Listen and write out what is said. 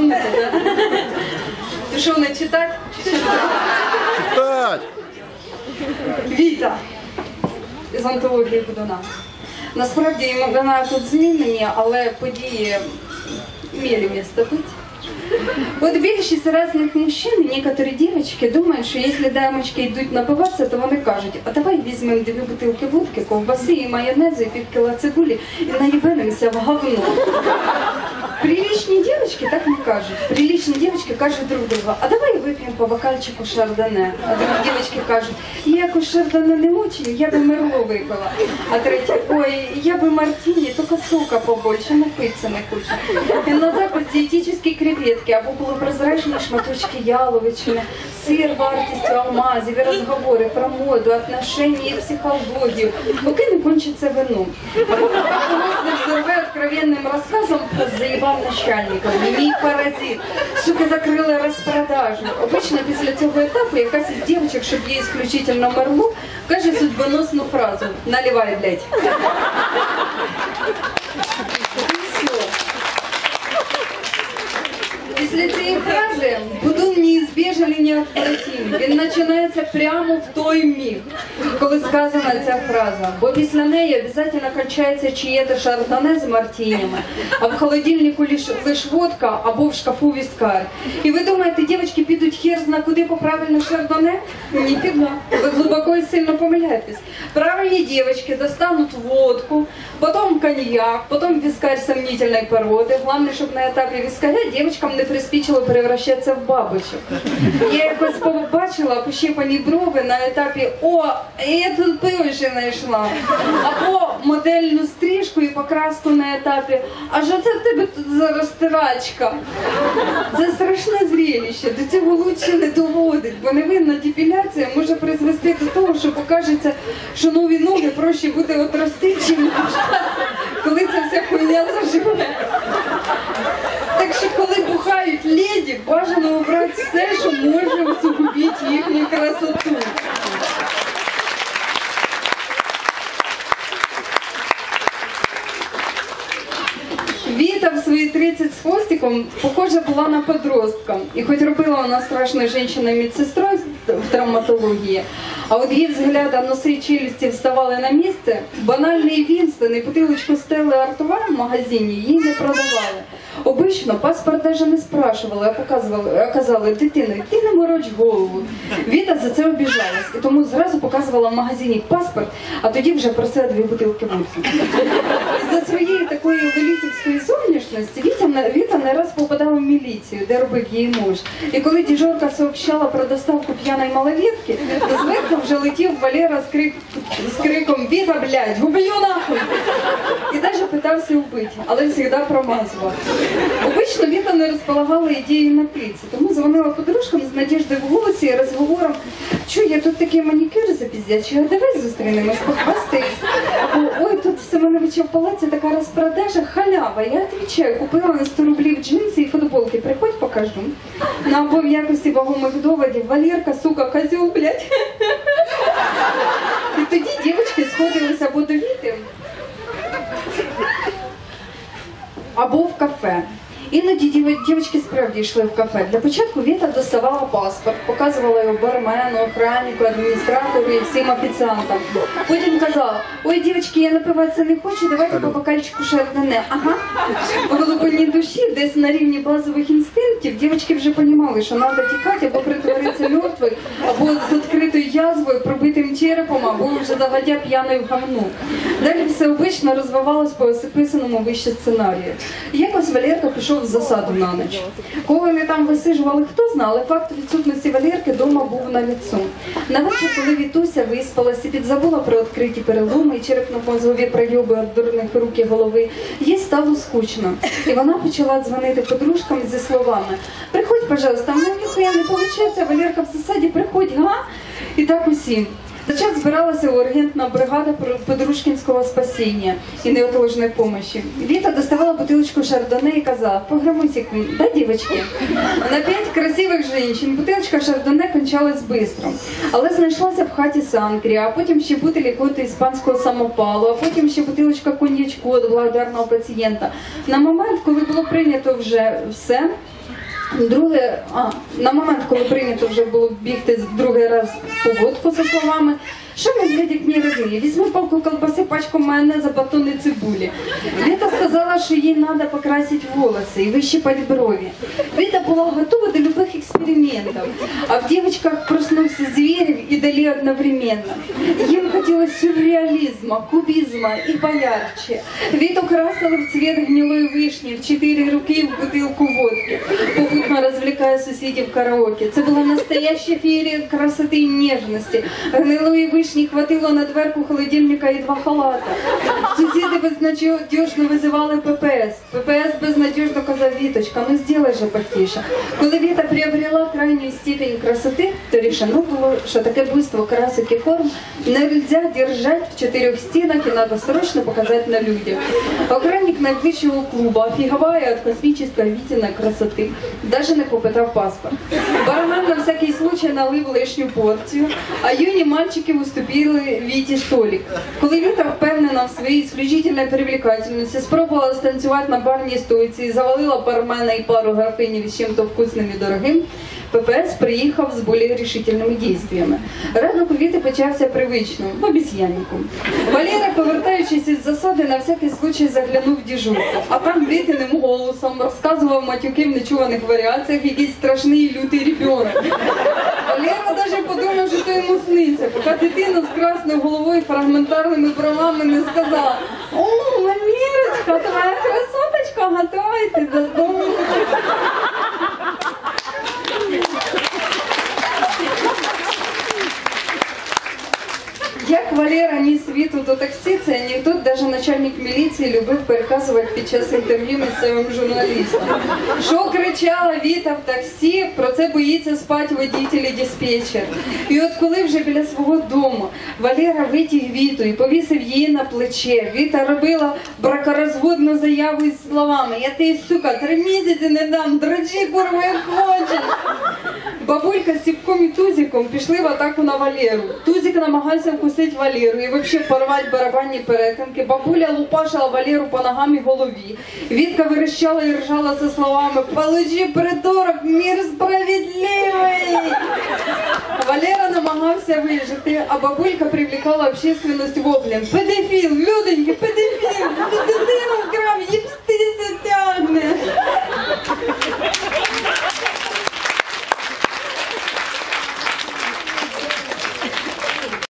Помните, да? Ти що, не читать? Читать! Віта з антології Будуна. Насправді імена тут змінені, але події мали місце бути. Вот більшість разных мужчин і некоторые девочки думають, що якщо дамочки йдуть напиватися, то вони кажуть, а давай візьмемо дві бутилки водки, ковбаси і майонезу і пів кіла цибулі і наїбенимося в говно. Приличные девочки так не кажут. Приличные девочки кажут друг другу, а давай выпьем по бокальчику шардоне. А другі девочки кажуть, я якось шардоне не очень, я би мерло випила. А третя, ой, я би мартіні, тільки сока побольше, напитися не хочу. І на запис дієтичні креветки або полупрозрачні шматочки яловичини, сир вартістю алмазів, і розговори про моду, отношения і психологію, поки не кончиться вино. А поки не взорве откровенним розказом про заїбав начальника, Мій паразит. Сука закрила розпродажу. Обично після цього етапу якась із дівчинок, щоб їй исключительно мерло, каже судьбоносну фразу «Наливай, блядь». Після цієї фрази Будун неізбіжен і неотвратим. Він починається прямо в той міг, коли сказана ця фраза. Бо після неї обов'язково кончається чиєте шардоне з мартінями, а в холодильнику лиш, лиш водка або в шкафу віскар. І ви думаєте, дівчатки підуть хер зна куди по правильно шардоне? Ні, Ніфіга. Ви глибоко і сильно помиляєтесь. Правильні дівчатки достануть водку, потім коньяк, потім віскарь сомнительної породи. Головне, щоб на етапі віскаря дівчаткам не приспічило превращатися в бабочок. Я якось побачила пощипані брови на етапі О, я тут пиво ще знайшла. Або модельну стрижку і покраску на етапі. А що це в тебе тут за розтирачка? Це страшне зрелище. До цього лучше не доводить, бо невинна депіляція може призвести до того, що покажеться, що нові ноги проще буде отрости, чим коли ця вся хуйня заживе. Так що коли леді, бажано обрати все, що може усугубити їхню красоту. Віта в свої 30 з хвостиком похожа була на подростка. І хоч робила вона страшною жінкою медсестрою в травматології, а от її взгляда носи челюсті вставали на місце, банальний Вінстон і бутилочку Стелли Артова в магазині їй не продавали. Обично паспорт даже не спрашивали, а показували, а казали, дитино, ти не мороч голову. Віта за це обіжалась, і тому зразу показувала в магазині паспорт, а тоді вже просила дві бутилки водки. За своєї такої великівської зовнішності Віта, Віта не раз попадала міліцію, де робив її муж. І коли діжорка сообщала про доставку п'яної малолетки, то зверху вже летів Валера з, крик, з криком «Віта, блядь, гублю нахуй!» І навіть питався вбити, але завжди промазував. Обично Віта не розполагала ідеєю напитися, тому дзвонила подружкам з надіждою в голосі і розговором «Чуй, я тут такий манікюр запіздячий, а давай зустрінемось, похвастаюсь». Або «Ой, тут в Семеновича в палаці така розпродажа, халява». Я відвічаю, купила на 100 рублів джинси і футболки, приходь покажу. На або в якості вагомих доводів Валерка, сука, козел, блядь. І тоді дівчатки сходилися або до літи, або в кафе. Іноді дів- дівчатки справді йшли в кафе. Для початку Віта доставала паспорт, показувала його бармену, охраннику, адміністратору і всім офіціантам. Потім казала: ой, дівчатки, я напиватися не хочу, давайте по бокальчику шардоне. Ага. У глибині душі, десь на рівні базових інстинктів, дівчатки вже розуміли, що треба тікати або притворитися мертвою, або з відкритою язвою, пробитим черепом, або вже заводя п'яною в говну. Далі все обично розвивалось по описаному вище сценарію. Якось Валерка пішов в засаду на ніч. Коли вони там висижували, хто знає, але факт відсутності Валерки вдома був на ліцу. На вечір, коли Вітуся виспалася і підзабула про відкриті переломи і черепно-мозгові пройоби від дурних рук і голови, їй стало скучно. І вона почала дзвонити подружкам зі словами «Приходь, пожалуйста, мене ніхуя не виходить, Валерка в засаді, приходь, га?» І так усім. За час збиралася ургентна бригада подружкінського спасіння і неотложної помощи. Віта доставала бутилочку шардоне і казала, погромуй секунд, да, дівчатки? На п'ять красивих жінчин бутилочка шардоне кончалась бистро. Але знайшлася в хаті санкрія, а потім ще бутиль якогось іспанського самопалу, а потім ще бутилочка коньячку від благодарного пацієнта. На момент, коли було прийнято вже все, Друге, а, на момент, коли прийнято вже було бігти другий раз по водку за словами, що медведик не робили? Візьми палку колбаси, пачку майонеза, батони цибулі. Віта сказала, що їй треба покрасити волоси і вищипати брові. Віта була готова до любих експериментів, а в дівчатках проснувся звірів і далі одновременно. Їм хотілося сюрреалізму, кубізму і поярче. Віту красили в цвет гнилої вишні в чотири руки в бутилку водки, попутно розвлікає сусідів караоке. Це була настояща феєрія красоти і ніжності. Гнилої вишні хватило на дверку холодильника і два халата. Сусіди безнадіжно визивали ППС. ППС безнадіжно казав Віточка, ну сделай же потише. Коли Віта приобрела крайню степень красоти, то рішено було, що таке буйство красок і форм нельзя держать в чотирьох стінах і треба срочно показати на людях. Охранник найближчого клуба, офіговая від космічної Вітіної красоти, даже не попитав паспорт. Бармен на всякий случай налив лишню порцію, а юні мальчики уступили Віті Столік. Коли Люта впевнена в своїй исключительной привлекательності, спробувала станцювати на барній стойці і завалила бармена і пару графинів з чим-то вкусним і дорогим, ППС приїхав з більш рішительними дійствами. Ранок у Віти почався привично, в обіз'яннику. Валера, повертаючись із засади, на всякий случай заглянув в а там вітиним голосом розказував матюки в нечуваних варіаціях якийсь страшний лютий ребенок. Валера даже подумав, що то йому сниться, поки дитина з красною головою фрагментарними бровами не сказала О, Валерочка, твоя красоточка готова йти додому. Як Валера ні світу до таксі, це анекдот даже начальник міліції любив переказувати під час інтерв'ю місцевим журналістам. Що кричала Віта в таксі, про це боїться спати водитель і диспетчер. І от коли вже біля свого дому Валера витяг Віту і повісив її на плече, Віта робила бракорозводну заяву із словами Я ти, сука, три місяці не дам, дрочи, курва, як хочеш. Бабулька з Сіпком і Тузиком пішли в атаку на Валеру. Тузик намагався вкусити Валеру і взагалі порвати барабанні перетинки. Бабуля лупашила Валеру по ногам і голові. Вітка верещала і ржала за словами «Получи, придурок, мір справедливий!» Валера намагався вижити, а бабулька привлекала общественность воплем. Педофіл, люденьки, педофіл, дитину вкрав, тягне.